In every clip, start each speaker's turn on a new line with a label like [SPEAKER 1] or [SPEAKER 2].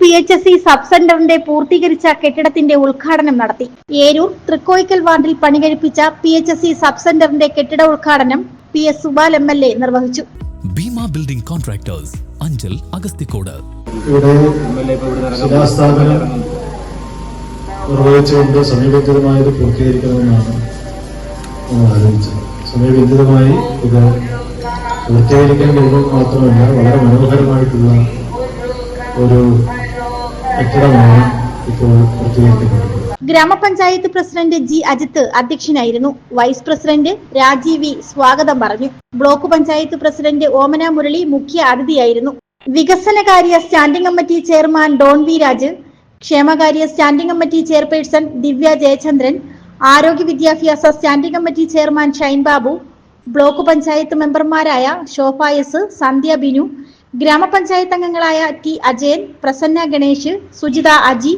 [SPEAKER 1] P H S C sub സെന്ററിന്റെ പൂർത്തീകരിച്ച കെട്ടിടത്തിന്റെ ഉദ്ഘാടനം നടത്തി. ഏരൂർ തൃക്കോയിക്കൽ വാർഡിൽ പണികഴിപ്പിച്ച P H S C sub സെന്ററിന്റെ കെട്ടിട ഉദ്ഘാടനം P S Subal M L A നിർവഹിച്ചു.
[SPEAKER 2] Bheema building contractors Anchal Agasthikode.
[SPEAKER 3] ശിലാസ്ഥാപനം നിർവഹിച്ചുകൊണ്ട് സമയബന്ധിതമായത് പൂർത്തീകരിക്കണമെന്നാണ് നമ്മൾ ആലോചിച്ചത്. സമയബന്ധിതമായി ഇത് പൂർത്തീകരിക്കാൻ കഴിയുമ്പോൾ മാത്രമല്ല വളരെ മനോഹരമായിട്ടുള്ള ഒരു
[SPEAKER 1] ഗ്രാമപഞ്ചായത്ത് പ്രസിഡന്റ് ജി അജിത്ത് അധ്യക്ഷനായിരുന്നു. വൈസ് പ്രസിഡന്റ് രാജീവ് വി സ്വാഗതം പറഞ്ഞു. ബ്ലോക്ക് പഞ്ചായത്ത് പ്രസിഡന്റ് ഓമന മുരളി മുഖ്യ അതിഥിയായിരുന്നു. വികസനകാര്യ standing committee chairman Don V Raj ക്ഷേമകാര്യ standing committee chairperson Divya Jayachandran ആരോഗ്യ വിദ്യാഭ്യാസ standing committee chairman Shine Babu block panchayat മെമ്പർമാരായ എസ് സന്ധ്യ ബിനു ഗ്രാമപഞ്ചായത്ത് അംഗങ്ങളായ T Ajayan Prasanna Ganesh Sujitha Aji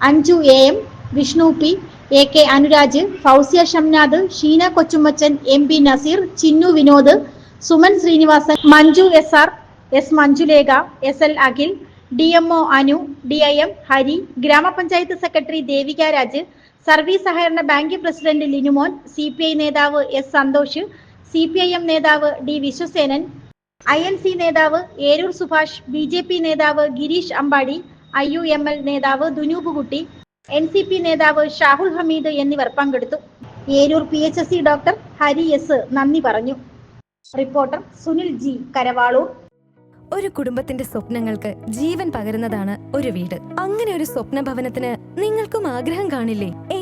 [SPEAKER 1] Anju A M Vishnu P A K Anuraj Fousiya Shamnath Sheena Kochummachan M P Nazeer Chinnu Vinod Suman Srinivasan Manju S R S Manjulekha S L Akhil D M O Anu D I M Hari ഗ്രാമപഞ്ചായത്ത് secretary Devika Raj service സഹകരണ bank president Linumon C P I നേതാവ് S Santhosh C P I M നേതാവ് D Viswasenan I N C നേതാവ് Eroor Subhash B J P നേതാവ് Gireesh Ambadi I U M L നേതാവ് Dunubukutty N C P നേതാവ് ഷാഹുൽ ഹമീദ് എന്നിവർ പങ്കെടുത്തു. Eroor P H S C doctor Hari S നന്ദി പറഞ്ഞു. Reporter Sunil G Karavaloor.
[SPEAKER 4] ഒരു കുടുംബത്തിന്റെ സ്വപ്നങ്ങൾക്ക് ജീവൻ പകരുന്നതാണ് ഒരു വീട്. അങ്ങനെ ഒരു സ്വപ്ന ഭവനത്തിന് നിങ്ങൾക്കും ആഗ്രഹം കാണില്ലേ?